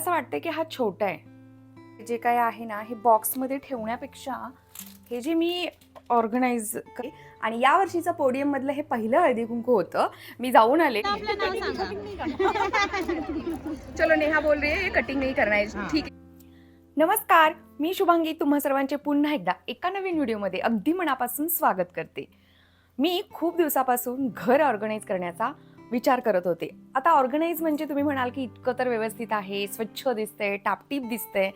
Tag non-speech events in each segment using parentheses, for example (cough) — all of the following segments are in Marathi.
असं वाटतं की हा छोटा आहे. जे काय आहे ना हे बॉक्समध्ये ठेवण्यापेक्षा हे जे मी ऑर्गनाईज आणि या वर्षीचं पोडियम मधलं हे पहिलं हळदी कुंकू होतं मी जाऊन आले. (laughs) चलो नेहा बोल रही है कटिंग नहीं करना है. ठीक आहे. नमस्कार मी शुभांगी. तुम्हा सर्वांचे पुन्हा एकदा एका नवीन व्हिडिओमध्ये अगदी मनापासून स्वागत करते. मी खूप दिवसापासून घर ऑर्गनाईज करण्याचा विचार करत होते. आता ऑर्गनाईज म्हणजे तुम्ही म्हणाल की इतकं तर व्यवस्थित आहे स्वच्छ दिसतंय टापटीप दिसतंय.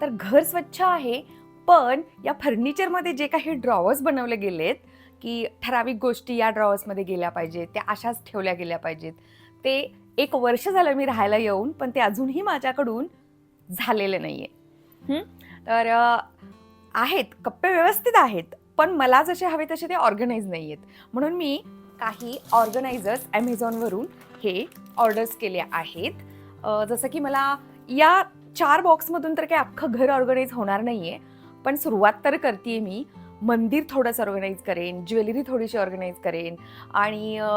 तर घर स्वच्छ आहे पण या फर्निचरमध्ये जे काही ड्रॉवर्स बनवले गेलेत की ठराविक गोष्टी या ड्रॉवर्समध्ये गेल्या पाहिजेत त्या अशाच ठेवल्या गेल्या पाहिजेत. ते एक वर्ष झालं मी राहायला येऊन पण ते अजूनही माझ्याकडून झालेले नाही आहे तर आहेत कप्पे व्यवस्थित आहेत पण मला जसे हवे तसे ते ऑर्गनाईज नाही आहेत म्हणून मी काही ऑर्गनायझर्स ॲमेझॉनवरून हे ऑर्डर्स केले आहेत. जसं की मला या चार बॉक्समधून तर काही अख्खं घर ऑर्गनाईज होणार नाही आहे पण सुरुवात तर करते मी. मंदिर थोडंसं ऑर्गनाईज करेन ज्वेलरी थोडीशी ऑर्गनाईज करेन आणि अ,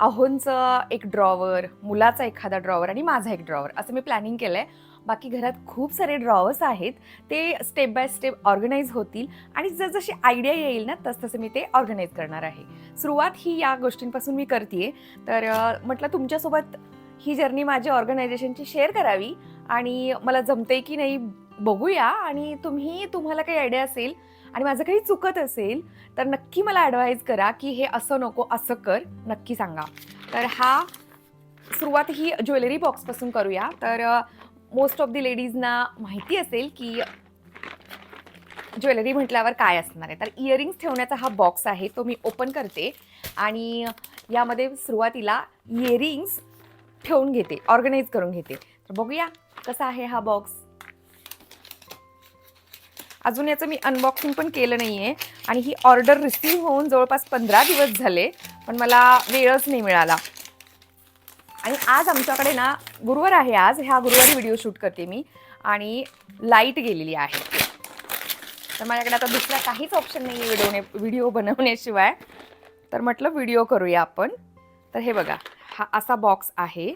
अहोंचं एक ड्रॉवर मुलाचा एखादा ड्रॉवर आणि माझा एक ड्रॉवर असं मी प्लॅनिंग केलं आहे बाकी घरात खूप सारे ड्रॉवर्स आहेत. ते स्टेप बाय स्टेप ऑर्गनाईज होतील आणि जसजशी आयडिया येईल ना तसतसं मी ते ऑर्गनाईज करणार आहे. सुरुवात ही या गोष्टींपासून मी करते तर म्हटलं तुमच्यासोबत ही जर्नी माझ्या ऑर्गनायझेशनची शेअर करावी आणि मला जमते की नाही बघूया आणि तुम्ही तुम्हाला काही आयडिया असेल आणि माझं काही चुकत असेल तर नक्की मला ॲडवाईज करा की हे असं नको असं कर नक्की सांगा. तर हा सुरुवात ही ज्वेलरी बॉक्सपासून करूया. तर मोस्ट ऑफ द लेडीजना माहिती असेल की ज्वेलरी म्हटल्यावर काय असणार आहे. तर इयरिंग्स ठेवण्याचा हा बॉक्स आहे तो मी ओपन करते आणि यामध्ये सुरुवातीला इयरिंग्स ठेवून घेते ऑर्गनाईज करून घेते. तर बघूया कसा आहे हा बॉक्स अजून याचं मी अनबॉक्सिंग पण केलं नाही आहे आणि ही ऑर्डर रिसीव्ह होऊन जवळपास पंधरा दिवस झाले पण मला वेळच नाही मिळाला. आणि आज आमच्याकडे ना गुरुवार आहे आज ह्या गुरुवारी व्हिडिओ शूट करते मी. आणि लाइट गेलेली आहे. तर माझ्याकडे आता दुसरा काहीच ऑप्शन नाही आहे व्हिडिओने व्हिडिओ बनवण्याशिवाय. तर म्हटलं व्हिडिओ करूया आपण. तर हे बघा हा असा बॉक्स आहे.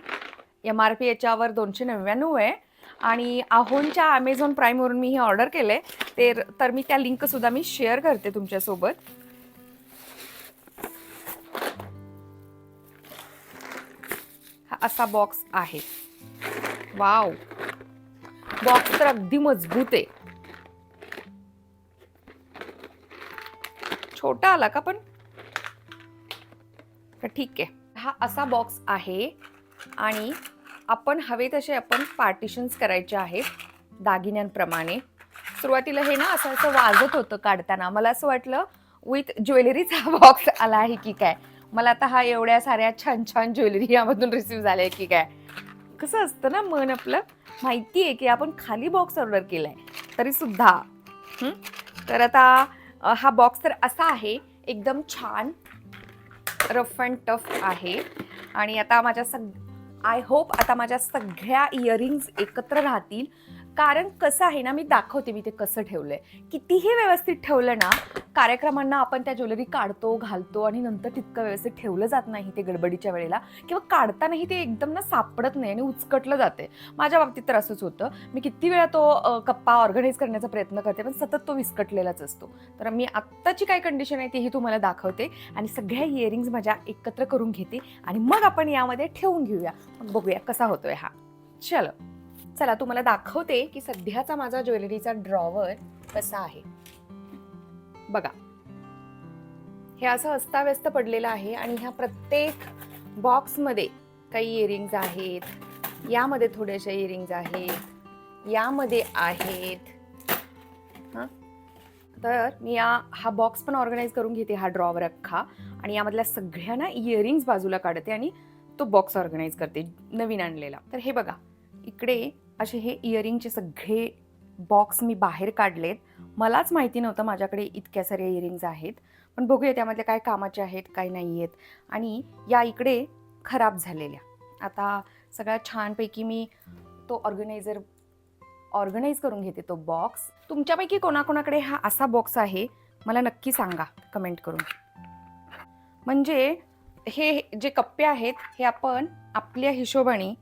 एम आर पी याच्यावर दोनशे नव्याण्णव आहे. आणि आहोनच्या ॲमेझॉन प्राईमवरून मी हे ऑर्डर केलं आहे ते तर मी त्या लिंकसुद्धा मी शेअर करते तुमच्यासोबत. असा बॉक्स आहे. वाव बॉक्स तर अगदी मजबूत आहे. छोटा आला का पण? ठीक आहे. हा असा बॉक्स आहे आणि आपण हवे तसे आपण पार्टिशन्स करायचे आहेत दागिन्यांप्रमाणे. सुरुवातीला हे ना असं असं वाजत होतं काढताना. मला असं वाटलं विथ ज्वेलरीचा बॉक्स आला आहे की काय? मला आता हा एवढ्या साऱ्या छान छान ज्वेलरी यामधून रिसीव्ह झाल्या की काय? कसं असतं ना मन आपलं? माहिती आहे की आपण खाली बॉक्स ऑर्डर केलाय तरी सुद्धा. तर आता हा बॉक्स तर असा आहे एकदम छान रफ अँड टफ आहे. आणि आता माझ्या सग आय होप आता माझ्या सगळ्या इयरिंग्स एकत्र राहतील. कारण कसं आहे ना मी दाखवते मी ते कसं ठेवलंय. कितीही व्यवस्थित ठेवलं ना कार्यक्रमांना आपण त्या ज्वेलरी काढतो घालतो आणि नंतर तितकं व्यवस्थित ठेवलं जात नाही ते गडबडीच्या वेळेला किंवा काढतानाही ते एकदम ना सापडत नाही आणि उचकटलं जाते. माझ्या बाबतीत तर असंच होतं. मी किती वेळा तो कप्पा ऑर्गनाईज करण्याचा प्रयत्न करते पण सतत तो विस्कटलेलाच असतो. तर मी आत्ताची काय कंडिशन आहे तीही तुम्हाला दाखवते आणि सगळ्या इयरिंग्स माझ्या एकत्र करून घेते आणि मग आपण यामध्ये ठेवून घेऊया. मग बघूया कसा होतोय हा. चलो. चला तुम्हाला दाखवते की सध्याचा माझा ज्वेलरीचा ड्रॉवर कसा आहे. बघा. हे असं अस्ताव्यस्त पडलेलं आहे आणि ह्या प्रत्येक बॉक्समध्ये काही इयरिंग्ज आहेत. यामध्ये थोडेसे इयरिंग्ज आहेत. यामध्ये आहेत. हां? तर मी या हा बॉक्स पण ऑर्गनाईज करून घेते हा ड्रॉवर अख्खा. आणि यामधल्या सगळ्यांना इयरिंग्ज बाजूला काढते आणि तो बॉक्स ऑर्गनाईज करते नवीन आणलेला. तर हे बघा. इकडे असे हे इयरिंगचे सगळे बॉक्स मी बाहेर काढलेत. मलाच माहिती नव्हतं माझ्याकडे इतक्या साऱ्या इयरिंग्ज आहेत. पण बघूया त्यामधले काय कामाचे आहेत काय नाही आहेत आणि या इकडे खराब झालेल्या. आता सगळ्यात छानपैकी मी तो ऑर्गनायझर ऑर्गनाईज करून घेते तो बॉक्स तुमच्यापैकी कोणाकोणाकडे हा असा बॉक्स आहे मला नक्की सांगा कमेंट करून. म्हणजे हे जे कप्पे आहेत हे आपण आपल्या हिशोबाने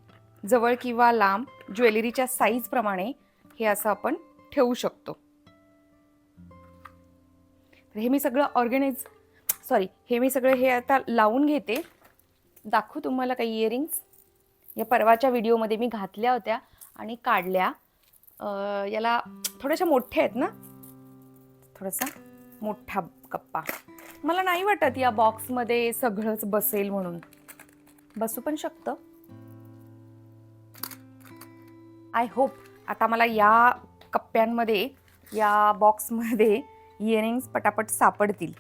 जवळ किंवा लांब ज्वेलरीच्या साईजप्रमाणे हे असं आपण ठेवू शकतो. हे मी सगळं ऑर्गनाइज सॉरी हे मी सगळं हे आता लावून घेते. दाखवू तुम्हाला काही इयरिंग्स या परवाच्या व्हिडिओमध्ये मी घातल्या होत्या आणि काढल्या. याला थोड्याशा मोठ्या आहेत ना? थोडासा मोठा कप्पा. मला नाही वाटत या बॉक्समध्ये सगळंच बसेल म्हणून. बसू पण शकतं. आय होप आता मला या कप्प्यांमध्ये या बॉक्समध्ये इयरिंग्स पटापट सापडतील.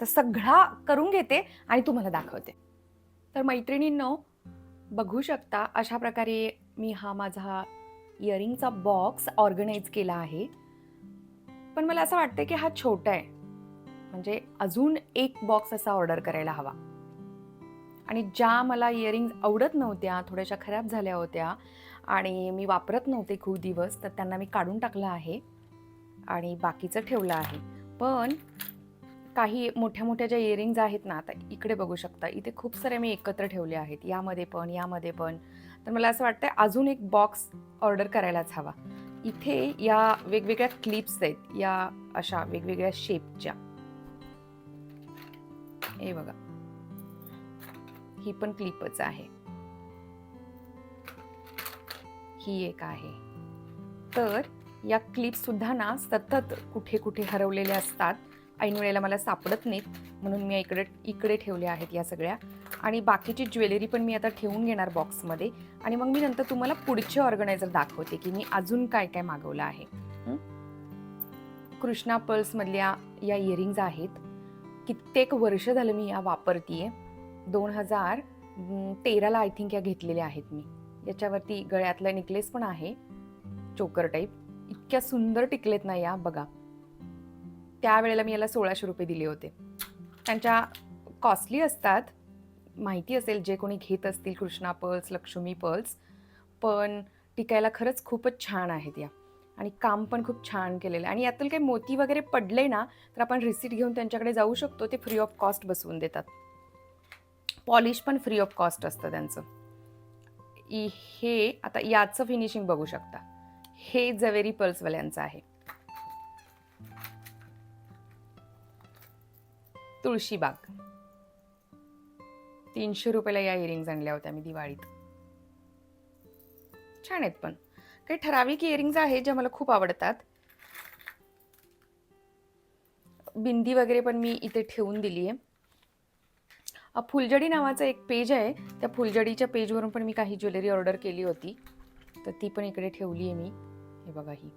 तर सगळा करून घेते आणि तुम्हाला दाखवते. तर मैत्रिणींनो बघू शकता अशा प्रकारे मी हा माझा इयरिंगचा बॉक्स ऑर्गनाईज केला आहे. पण मला असं वाटतं की हा छोटा आहे. म्हणजे अजून एक बॉक्स असा ऑर्डर करायला हवा. आणि ज्या मला इयरिंग्ज आवडत नव्हत्या थोड्याशा खराब झाल्या होत्या आणि मी वापरत नव्हते खूप दिवस तर त्यांना मी काढून टाकलं आहे आणि बाकीचं ठेवलं आहे. पण काही मोठ्या मोठ्या ज्या इयरिंग्ज आहेत ना आता इकडे बघू शकता इथे खूप साऱ्या मी एकत्र ठेवले आहेत. यामध्ये पण यामध्ये पण. तर मला असं वाटतं अजून एक बॉक्स ऑर्डर करायलाच हवा. इथे या वेगवेगळ्या क्लिप्स आहेत या अशा वेगवेगळ्या शेपच्या हे बघा. ही पण क्लिपच आहे. ही एक आहे. तर या क्लिप सुद्धा ना सतत कुठे कुठे हरवलेल्या असतात. ऐन वेळेला मला सापडत नाहीत म्हणून मी इकडे इकडे ठेवल्या आहेत या सगळ्या. आणि बाकीची ज्वेलरी पण मी आता ठेवून घेणार बॉक्समध्ये. आणि मग मी नंतर तुम्हाला पुढचे ऑर्गनायझर दाखवते की मी अजून काय काय मागवलं आहे? कृष्णा पल्समधल्या या इयरिंग्ज आहेत. कित्येक वर्ष झालं मी या वापरतीये. दोन हजार तेराला आय थिंक या घेतलेल्या आहेत मी. याच्यावरती गळ्यातला नेकलेस पण आहे. चोकर टाईप इतक्या सुंदर टिकलेत ना या बघा. त्यावेळेला मी याला सोळाशे रुपये दिले होते. त्यांच्या कॉस्टली असतात. माहिती असेल जे कोणी घेत असतील कृष्णा पर्ल्स लक्ष्मी पर्ल्स पण टिकायला खरंच खूपच छान आहेत या. आणि काम पण खूप छान केलेलं आहे. आणि यातील काही मोती वगैरे पडले ना तर आपण रिसीट घेऊन त्यांच्याकडे जाऊ शकतो. ते फ्री ऑफ कॉस्ट बसवून देतात. पॉलिश पण फ्री ऑफ कॉस्ट असतं त्यांचं. इ- हे आता याचं फिनिशिंग बघू शकता. हे जवेरी पर्ल्सवाल्यांचं आहे. तुळशीबाग तीनशे रुपयाला या इयरिंग्स आणल्या होत्या मी दिवाळीत. छान आहेत पण. काही ठराविक इयरिंग्ज आहेत ज्या मला खूप आवडतात. बिंदी वगैरे पण मी इथे ठेवून दिली आहे फुलजडी नावाचं एक पेज आहे. त्या फुलजडीच्या पेजवरून पण मी काही ज्वेलरी ऑर्डर केली होती. तर ती पण इकडे ठेवली आहे मी. हे बघा ही.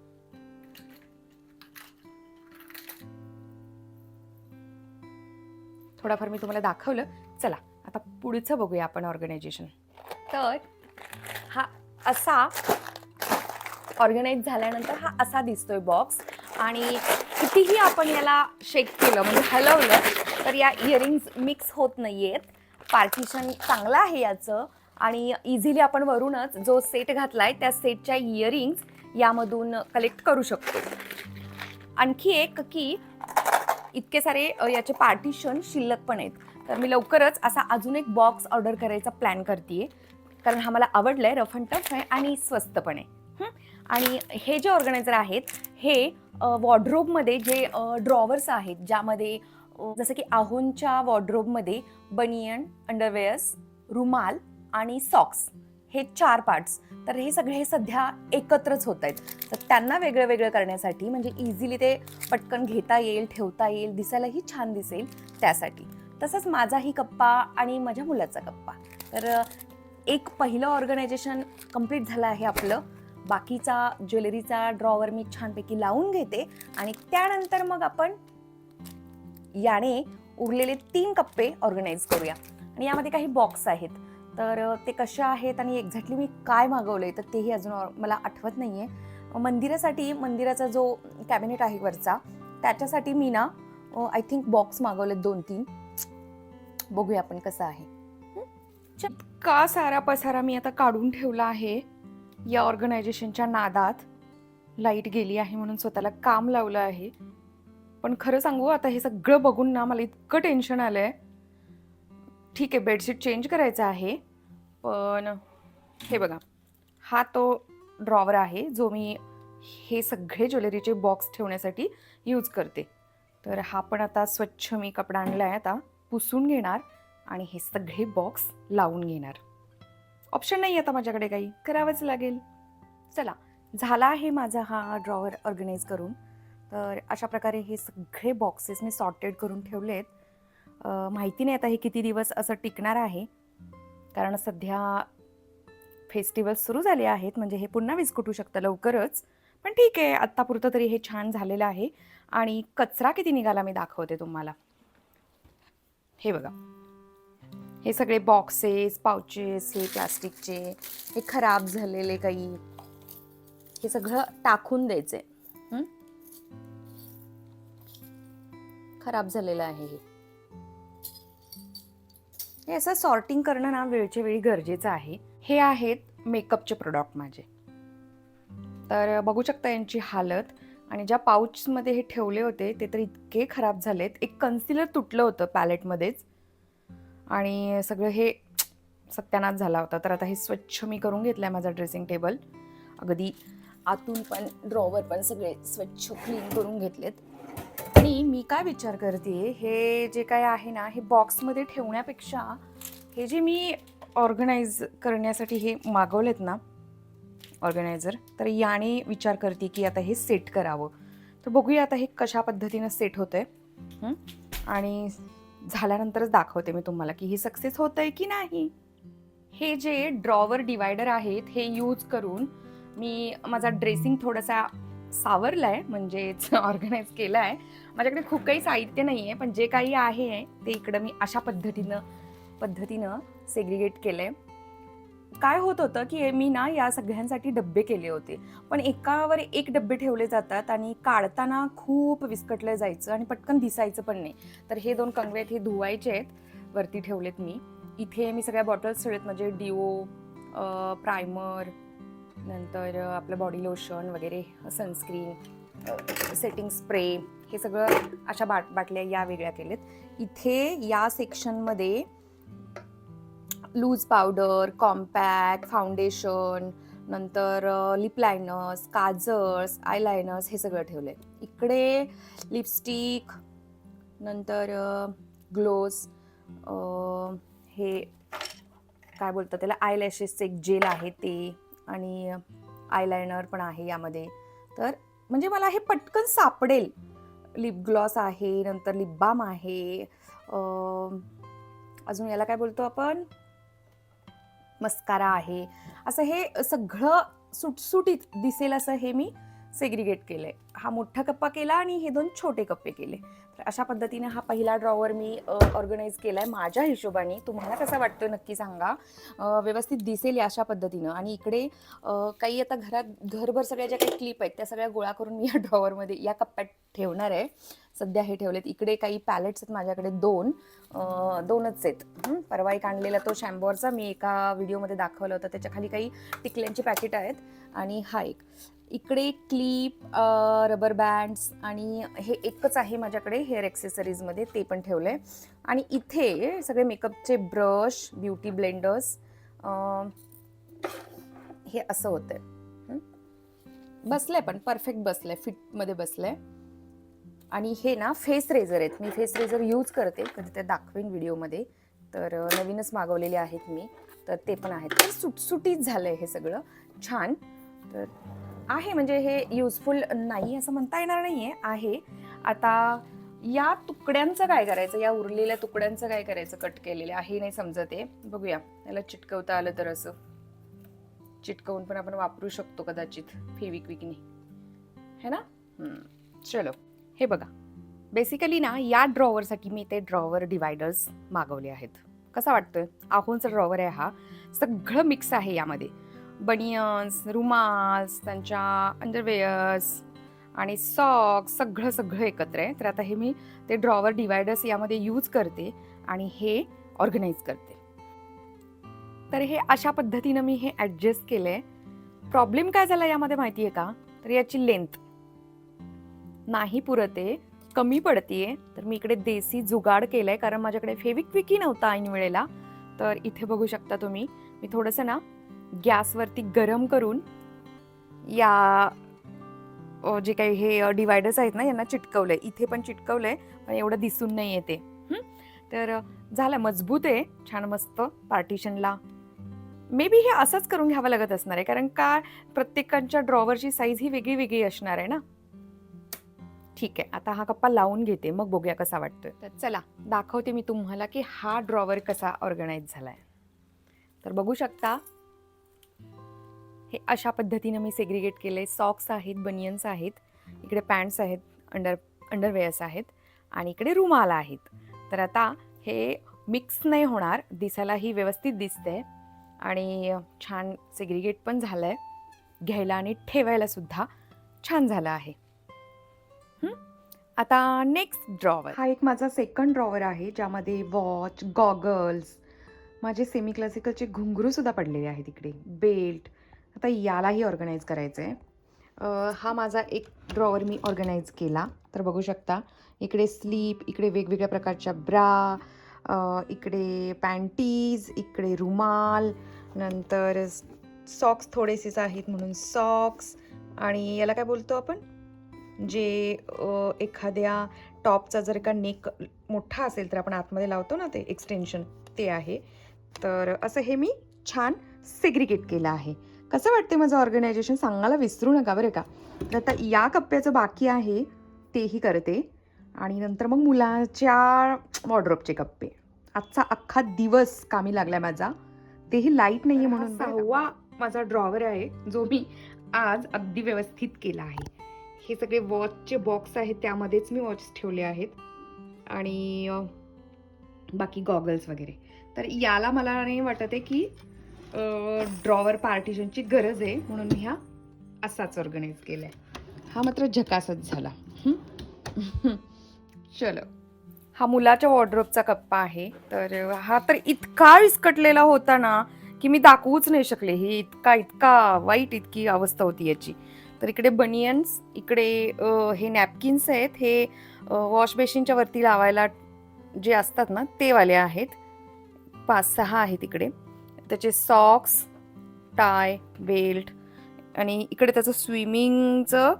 थोडाफार मी तुम्हाला दाखवलं. चला आता पुढचं बघूया आपण ऑर्गनायझेशन तर हा असा ऑर्गनाईज झाल्यानंतर हा असा दिसतोय बॉक्स आणि कितीही आपण याला शेक केलं म्हणजे हलवलं तर या इयरिंग्ज मिक्स होत नाही आहेत पार्टिशन चांगलं आहे याचं. आणि इझिली आपण वरूनच जो सेट घातलाय त्या सेटच्या इयरिंग्ज यामधून कलेक्ट करू शकतो. आणखी एक की इतके सारे याचे पार्टिशन शिल्लक पण आहेत. तर मी लवकरच असा अजून एक बॉक्स ऑर्डर करायचा प्लॅन करते कारण हा मला आवडलाय रफ अँड टफ आहे आणि स्वस्त पण आहे. आणि हे जे ऑर्गनायझर आहेत हे वॉर्ड्रोबमध्ये जे ड्रॉवर्स आहेत ज्यामध्ये जसं की आहोंच्या वॉर्ड्रोबमध्ये बनियन अंडरवेअर्स रुमाल आणि सॉक्स हे चार पार्ट्स. तर हे सगळे सध्या एकत्रच होत आहेत. तर त्यांना वेगळं वेगळं करण्यासाठी म्हणजे इझिली ते पटकन घेता येईल ठेवता येईल दिसायलाही छान दिसेल त्यासाठी. तसंच माझाही कप्पा आणि माझ्या मुलाचा कप्पा. तर एक पहिलं ऑर्गनायझेशन कंप्लीट झालं आहे आपलं. बाकीचा ज्वेलरीचा ड्रॉवर मी छानपैकी लावून घेते आणि त्यानंतर मग आपण याने उरलेले तीन कप्पे ऑर्गनाईज करूया. आणि यामध्ये काही बॉक्स आहेत. तर ते कसे आहेत आणि एक्झॅक्टली मी काय मागवलं आहे तर तेही अजून मला आठवत नाही आहे मंदिरासाठी मंदिराचा जो कॅबिनेट आहे वरचा त्याच्यासाठी मी ना आय थिंक बॉक्स मागवले दोन तीन. बघूया आपण कसं आहे. का सारा पसारा मी आता काढून ठेवला आहे. या ऑर्गनायझेशनच्या नादात लाइट गेली आहे म्हणून स्वतःला काम लावलं आहे. पण खरं सांगू आता हे सगळं बघून ना मला इतकं टेन्शन आलं आहे ठीक आहे बेडशीट चेंज करायचं आहे पण हे बघा हा तो ड्रॉवर आहे जो मी हे सगळे ज्वेलरीचे बॉक्स ठेवण्यासाठी यूज करते. तर हा पण आता स्वच्छ मी कपडा आणला आहे आता पुसून घेणार आणि हे सगळे बॉक्स लावून घेणार. ऑप्शन नाही आता माझ्याकडे काही. करावंच लागेल. चला झाला आहे माझा हा ड्रॉवर ऑर्गनाईज करून. तर अशा प्रकारे हे सगळे बॉक्सेस मी सॉर्टेड करून ठेवले आहेत माहिती नाही आता हे किती दिवस असं टिकणार आहे. कारण सध्या फेस्टिवल सुरू झाले आहेत म्हणजे हे पुन्हा विस्कुटू शकतं लवकरच. पण ठीक आहे आत्तापुरतं तरी हे छान झालेलं आहे. आणि कचरा किती निघाला मी दाखवते तुम्हाला. हे बघा. हे सगळे बॉक्सेस पाउचेस हे प्लास्टिकचे हे खराब झालेले काही. हे सगळं टाकून द्यायचे खराब झालेलं आहे हे. हे असं सॉर्टिंग करणं ना वेळच्या वेळी गरजेचं आहे. हे आहेत मेकअपचे प्रोडक्ट माझे. तर बघू शकता यांची हालत. आणि ज्या पाऊचमध्ये हे ठेवले होते ते तर इतके खराब झालेत. एक कन्सिलर तुटलं होतं पॅलेटमध्येच आणि सगळं हे सत्यानाश झाला होता. तर आता हे स्वच्छ मी करून घेतलं आहे माझा ड्रेसिंग टेबल अगदी आतून पण ड्रॉवर पण सगळे स्वच्छ क्लीन करून घेतलेत. आणि मी काय विचार करते हे जे काय आहे ना हे बॉक्समध्ये ठेवण्यापेक्षा हे जे मी ऑर्गनाईज करण्यासाठी हे मागवलेत ना ऑर्गनायझर तर याने विचार करते की आता हे सेट करावं. तर बघूया आता हे कशा पद्धतीनं सेट होतं आहे आणि झाल्यानंतरच दाखवते मी तुम्हाला की ही सक्सेस होतंय की नाही. हे जे ड्रॉवर डिवायडर आहेत हे यूज करून मी माझा ड्रेसिंग थोडासा सावरला आहे म्हणजेच ऑर्गनाईज केला आहे माझ्याकडे खूप काही साहित्य नाही आहे पण जे काही आहे ते इकडं मी अशा पद्धतीनं पद्धतीनं सेग्रिगेट केलं आहे काय होत होतं की मी ना या सगळ्यांसाठी डब्बे केले होते. पण एकावर एक डब्बे ठेवले जातात आणि काढताना खूप विस्कटलं जायचं आणि पटकन दिसायचं पण नाही. तर हे दोन कंगवे आहेत हे धुवायचे आहेत. वरती ठेवलेत मी. इथे मी सगळ्या बॉटल्स ठेवलेत म्हणजे डिओ प्रायमर नंतर आपलं बॉडी लोशन वगैरे सनस्क्रीन सेटिंग स्प्रे हे सगळं अशा बाट बाटल्या या वेगळ्या केलेत इथे या सेक्शनमध्ये लूज पावडर कॉम्पॅक्ट फाउंडेशन नंतर लिप लायनर्स काजल्स आय लायनर्स हे सगळं ठेवलं आहे इकडे लिपस्टिक नंतर ग्लोज हे काय बोलतात त्याला? आय लॅशेसचं एक जेल आहे ते आणि आयलायनर पण आहे यामध्ये. तर म्हणजे मला हे पटकन सापडेल. लिप ग्लॉस आहे नंतर लिप बाम आहे अजून याला काय बोलतो आपण? मस्कारा आहे. असं हे सगळं सुटसुटीत दिसेल असं हे मी सेग्रिगेट केलं आहे हा मोठा कप्पा केला आणि हे दोन छोटे कप्पे केले. तर अशा पद्धतीने हा पहिला ड्रॉवर मी ऑर्गनाईज केलाय माझ्या हिशोबाने. तुम्हाला कसा वाटतो नक्की सांगा. व्यवस्थित दिसेल या अशा पद्धतीनं. आणि इकडे काही आता घरात घरभर सगळ्या ज्या काही क्लिप आहेत त्या सगळ्या गोळा करून मी या ड्रॉवरमध्ये या कप्प्यात ठेवणार आहे. सध्या हे ठेवलेत. इकडे काही पॅलेट्स आहेत माझ्याकडे दोन. दोनच आहेत. परवा एक आणलेला तो शॅम्बॉरचा मी एका व्हिडिओमध्ये दाखवलं होतं. त्याच्याखाली काही टिकल्यांची पॅकेट आहेत आणि हा एक. इकडे क्लिप रबर बँड्स आणि हे एकच आहे माझ्याकडे हेअर ॲक्सेसरीजमध्ये ते पण ठेवलं आहे आणि इथे सगळे मेकअपचे ब्रश ब्युटी ब्लेंडर्स हे असं होतं बसलं आहे पण परफेक्ट बसलं आहे फिटमध्ये बसलं आहे आणि हे ना फेस रेझर आहेत. मी फेस रेझर यूज करते कधी ते दाखवेन व्हिडिओमध्ये. तर नवीनच मागवलेले आहेत मी. तर ते पण आहेत. तर सुटसुटीत आहे हे सगळं. छान. तर आहे म्हणजे हे युजफुल नाही असं म्हणता येणार नाही आहे. आहे आता या तुकड्यांचं काय करायचं? या उरलेल्या तुकड्यांचं काय करायचं? कट केलेले आहे नाही समजत आहे. बघूया. याला चिटकवता आलं तर असं. चिटकवून पण आपण वापरू शकतो कदाचित. फेविक्विकने है ना? चलो. हे बघा. बेसिकली ना या ड्रॉवरसाठी मी ते ड्रॉवर डिवायडर्स मागवले आहेत. कसा वाटतोय? आहोंचा ड्रॉवर आहे हा. सगळं मिक्स आहे यामध्ये. बनियन्स रुमाल्स त्यांच्या अंडरवेअर्स आणि सॉक्स सगळं सगळं एकत्र आहे. तर आता हे मी ते ड्रॉवर डिवायडर्स यामध्ये यूज करते आणि हे ऑर्गनाईज करते. तर हे अशा पद्धतीनं मी हे ॲडजस्ट केलं आहे प्रॉब्लेम काय झाला यामध्ये माहिती आहे का? तर याची लेंथ नाही पुरते कमी पडतीये. तर मी इकडे देसी जुगाड केलंय कारण माझ्याकडे फेविक्विकी नव्हता ऐन वेळेला तर इथे बघू शकता तुम्ही. मी थोडंसं ना गॅसवरती गरम करून या जे काही हे डिवायडर्स आहेत ना यांना चिटकवलंय. इथे पण चिटकवलंय पण एवढं दिसून नाही येते. तर झालं मजबूत आहे. छान मस्त पार्टिशनला. मे बी हे असंच करून घ्यावं लागत असणार आहे कारण का प्रत्येकांच्या ड्रॉवरची साईज ही वेगळी वेगळी असणार आहे ना? ठीक आहे आता हा कप्पा लावून घेते मग बघूया कसा वाटतोय. तर चला दाखवते मी तुम्हाला की हा ड्रॉवर कसा ऑर्गनाईज झालाय. तर बघू शकता हे अशा पद्धतीनं मी सेग्रिगेट केले सॉक्स आहेत बनियन्स आहेत इकडे पॅन्ट्स आहेत अंडर अंडरवेअर्स आहेत आणि इकडे रुमाल आहेत. तर आता हे मिक्स नाही होणार दिसायलाही व्यवस्थित दिसते आणि छान सेग्रिगेट पण झालं आहे घ्यायला आणि ठेवायला सुद्धा छान झालं आहे. आता नेक्स्ट ड्रॉवर हा एक माझा सेकंड ड्रॉवर आहे ज्यामध्ये वॉच गॉगल्स माझे सेमी क्लासिकलचे घुंगरू सुद्धा पडलेले आहेत इकडे. बेल्ट आता यालाही ऑर्गनाईज करायचं आहे हा माझा एक ड्रॉवर मी ऑर्गनाईज केला. तर बघू शकता इकडे स्लीप इकडे वेगवेगळ्या प्रकारच्या ब्रा इकडे पॅन्टीज इकडे रुमाल नंतर सॉक्स थोडेसेच आहेत म्हणून सॉक्स आणि याला काय बोलतो आपण? जे एखाद्या टॉपचा जर का नेक मोठा असेल तर आपण आतमध्ये लावतो ना ते एक्सटेन्शन ते आहे. तर असं हे मी छान सेग्रिगेट केलं आहे. कसं वाटते माझं ऑर्गनायझेशन सांगायला विसरू नका बरं का. तर आता या कप्प्याचं बाकी आहे तेही करते. आणि नंतर मग मुलाच्या वॉर्ड्रोपचे कप्पे. आजचा अख्खा दिवस कामी लागलाय माझा. तेही लाइट नाही आहे म्हणून सहावा माझा ड्रॉवर आहे जो मी आज अगदी व्यवस्थित केला आहे. हे सगळे वॉचचे बॉक्स आहेत त्यामध्येच मी वॉच ठेवले आहेत. आणि बाकी गॉगल्स वगैरे. तर याला मला नाही वाटत आहे की ड्रॉवर पार्टिशनची गरज आहे म्हणून मी हा असाच ऑर्गनाईज केलाय. हा मात्र झकासच झाला. चलो. हा मुलाच्या वॉर्ड्रोपचा कप्पा आहे. तर हा तर इतका विस्कटलेला होता ना की मी दाखवूच नाही शकले. ही इतका इतका वाईट इतकी अवस्था होती याची. तर इकडे बनियन्स इकडे हे नॅपकिन्स आहेत हे वॉश बेसिनच्या वरती लावायला जे असतात ना ते वाले आहेत. पाच सहा आहेत इकडे. त्याचे सॉक्स टाय बेल्ट आणि इकडे त्याचं स्विमिंगचं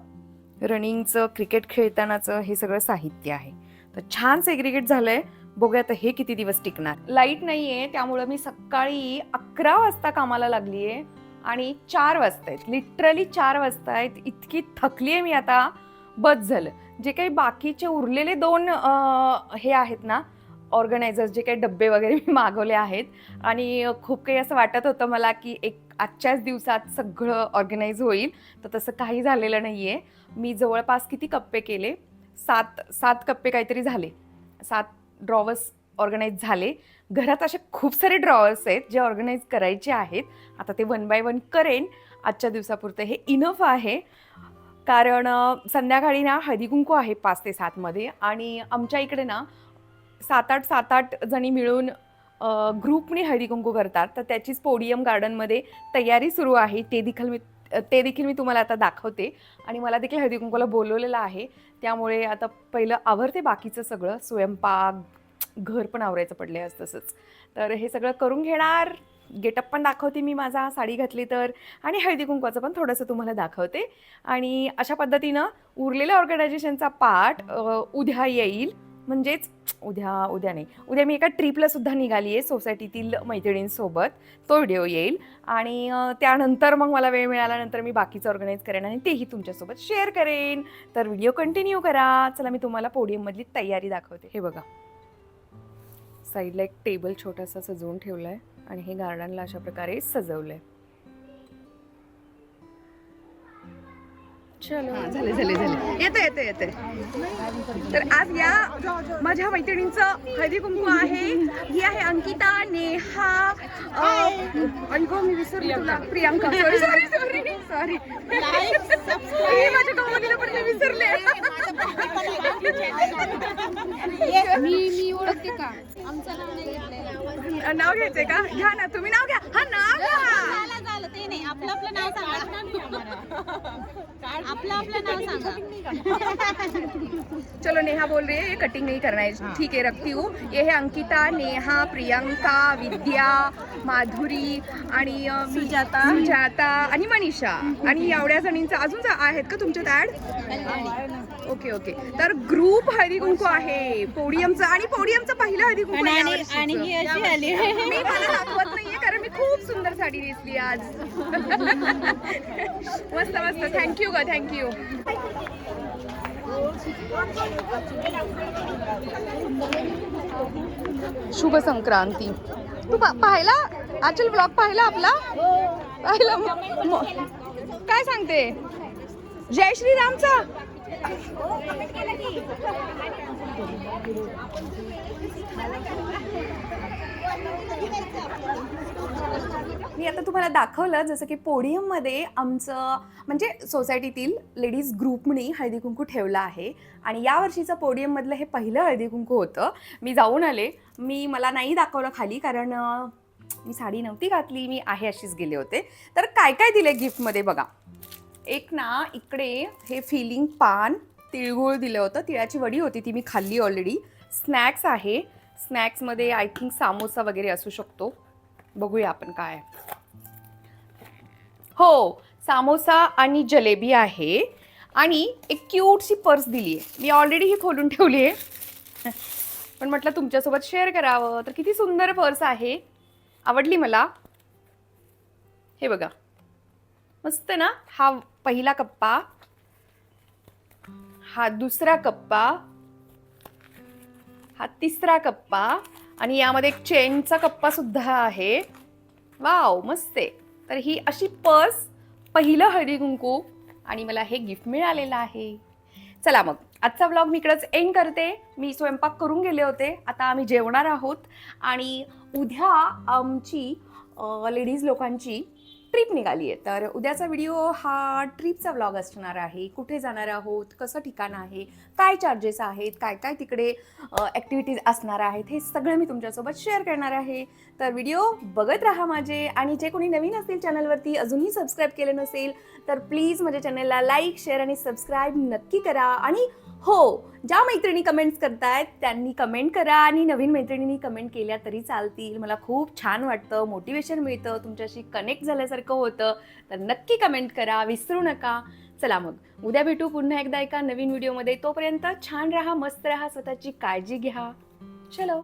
रनिंगचं क्रिकेट खेळतानाचं हे सगळं साहित्य आहे. तर छान सेग्रिगेट आहे बघूया आता हे किती दिवस टिकणार. लाइट नाही आहे त्यामुळं मी सकाळी अकरा वाजता कामाला लागली आहे आणि चार वाजता आहेत लिटरली चार वाजता आहेत इतकी थकली आहे मी आता. बस झालं. जे काही बाकीचे उरलेले दोन हे आहेत ना ऑर्गनायझर्स जे काही डब्बे वगैरे मी मागवले आहेत. आणि खूप काही असं वाटत होतं मला की एक आजच्याच दिवसात सगळं ऑर्गनाईज होईल. तर तसं काही झालेलं नाही आहे मी जवळपास किती कप्पे केले? सात सात कप्पे काहीतरी झाले. सात ड्रॉवर्स ऑर्गनाईज झाले. घरात असे खूप सारे ड्रॉवर्स आहेत जे ऑर्गनाईज करायचे आहेत. आता ते वन बाय वन करेन. आजच्या दिवसापुरतं हे इनफ आहे. कारण संध्याकाळी ना हळदीकुंकू आहे पाच ते सातमध्ये आणि आमच्या इकडे ना सात आठ सात आठ जणी मिळून ग्रुपने हळदीकुंकू करतात. तर त्याचीच पोडियम गार्डनमध्ये तयारी सुरू आहे. ते देखील मी ते देखील मी तुम्हाला आता दाखवते. आणि मला देखील हळदीकुंकूला बोलवलेलं आहे. त्यामुळे आता पहिलं आवरते बाकीचं सगळं. स्वयंपाक घर पण आवरायचं पडले आज तसंच. तर हे सगळं करून घेणार. गेटअप पण दाखवते मी माझा साडी घातली तर. आणि हळदी कुंकवाचं पण थोडंसं तुम्हाला दाखवते. आणि अशा पद्धतीनं उरलेल्या ऑर्गनायझेशनचा पार्ट उद्या येईल. म्हणजेच उद्या उद्या नाही. उद्या मी एका ट्रिपला सुद्धा निघाली आहे सोसायटीतील मैत्रिणींसोबत. तो व्हिडिओ येईल. आणि त्यानंतर मग मला वेळ मिळाल्यानंतर मी बाकीचं ऑर्गनाईज करेन आणि तेही तुमच्यासोबत शेअर करेन. तर व्हिडिओ कंटिन्यू करा. चला मी तुम्हाला पोडियममधली तयारी दाखवते. हे बघा. साईडला एक टेबल छोटासा सजवून ठेवला आहे आणि हे गार्डनला अशा प्रकारे सजवलं आहे झाले झाले झाले. येते येते येते तर आज या माझ्या मैत्रिणींचं हळदी कुंकू आहे. ही आहे अंकिता नेहा अल्गो मी विसरली तुला. Priyanka. Sorry sorry sorry sorry माझ्या कॉमेडीला पण मी विसरले. मी मी ओळखते का? आमचं नाव नाही घेतलंय नाव घ्यायचंय का? घ्या ना तुम्ही नाव घ्या. हा नाव घ्या. ते नाही आपलं आपलं नाव सांगा. आपलं आपलं नाव सांगा. चलो नेहा बोल रही है ये कटिंग नहीं करना है। ठीक है रखती हूँ। ये है अंकिता नेहा प्रियंका विद्या माधुरी आणि अ, मी- सुजाता. सुजाता आणि मनीषा. आणि एवढ्या जणींचा अजून जा- आहेत का तुमच्यात ऍड? Okay okay. तर ग्रुप हळदी कुंकू आहे. पोडियमचं आणि पोडियमचं पहिलं हळदी कुंकू आहे आणि. आणि ही अशी आली. मी मला दाखवत मी खूप सुंदर साडी नेसली आज. मस्त मस्त. थँक्यू ग थँक्यू शुभ संक्रांती. तू पाहिला? आचल ब्लॉग पाहिला आपला? पाहिला काय सांगते? जय श्रीरामचा? मी आता तुम्हाला दाखवलं जसं की पोडियममध्ये आमचं म्हणजे सोसायटीतील लेडीज ग्रुपनी हळदी कुंकू ठेवलं आहे. आणि या वर्षीचं पोडियममधलं हे पहिलं हळदी कुंकू होतं. मी जाऊन आले. मी मला नाही दाखवलं खाली कारण मी साडी नव्हती घातली. मी आहे अशीच गेले होते. तर काय काय दिले गिफ्टमध्ये बघा. एक ना इकडे हे फिलिंग पान तिळगुळ दिलं होतं. तिळाची वडी होती ती मी खाल्ली ऑलरेडी स्नॅक्स आहे. स्नॅक्समध्ये आय थिंक सामोसा वगैरे असू शकतो. बघूया आपण काय. हो सामोसा आणि जलेबी आहे. आणि एक क्यूटशी पर्स दिली आहे मी ऑलरेडी ही खोलून ठेवली आहे पण म्हटलं तुमच्यासोबत शेअर करावं. तर किती सुंदर पर्स आहे. आवडली मला? हे बघा. मस्त ना? हा पहिला कप्पा. हा दुसरा कप्पा. हा तिसरा कप्पा. आणि यामध्ये एक चेनचा कप्पा सुद्धा आहे. वाव मस्त आहे. तर ही अशी पर्स पहिलं हळदी कुंकू आणि मला हे गिफ्ट मिळालेलं आहे. चला मग आजचा ब्लॉग मी इकडंच एंड करते. मी स्वयंपाक करून गेले होते. आता आम्ही जेवणार आहोत. आणि उद्या आमची लेडीज लोकांची ट्रिप निघाली आहे. तर उद्याचा व्हिडिओ हा ट्रिपचा व्लॉग असणार आहे. कुठे जाणार आहोत? कसं ठिकाण आहे? काय चार्जेस आहेत? काय काय तिकडे ॲक्टिव्हिटीज असणार आहेत? हे सगळं मी तुमच्यासोबत शेअर करणार आहे. तर व्हिडिओ बघत राहा माझे आणि जे कोणी नवीन असतील चॅनलवरती अजूनही सबस्क्राईब केले नसेल तर प्लीज माझ्या चॅनलला लाईक शेअर आणि सबस्क्राईब नक्की करा. आणि हो ज्या मैत्रिणी कमेंट्स करतायत त्यांनी कमेंट करा आणि नवीन मैत्रिणींनी कमेंट केल्या तरी चालतील. मला खूप छान वाटतं मोटिवेशन मिळतं तुमच्याशी कनेक्ट झाल्यासारखं होतं. तर नक्की कमेंट करा विसरू नका. चला मग उद्या भेटू पुन्हा एकदा एका नवीन व्हिडिओमध्ये तोपर्यंत छान राहा मस्त राहा स्वतःची काळजी घ्या. चलो.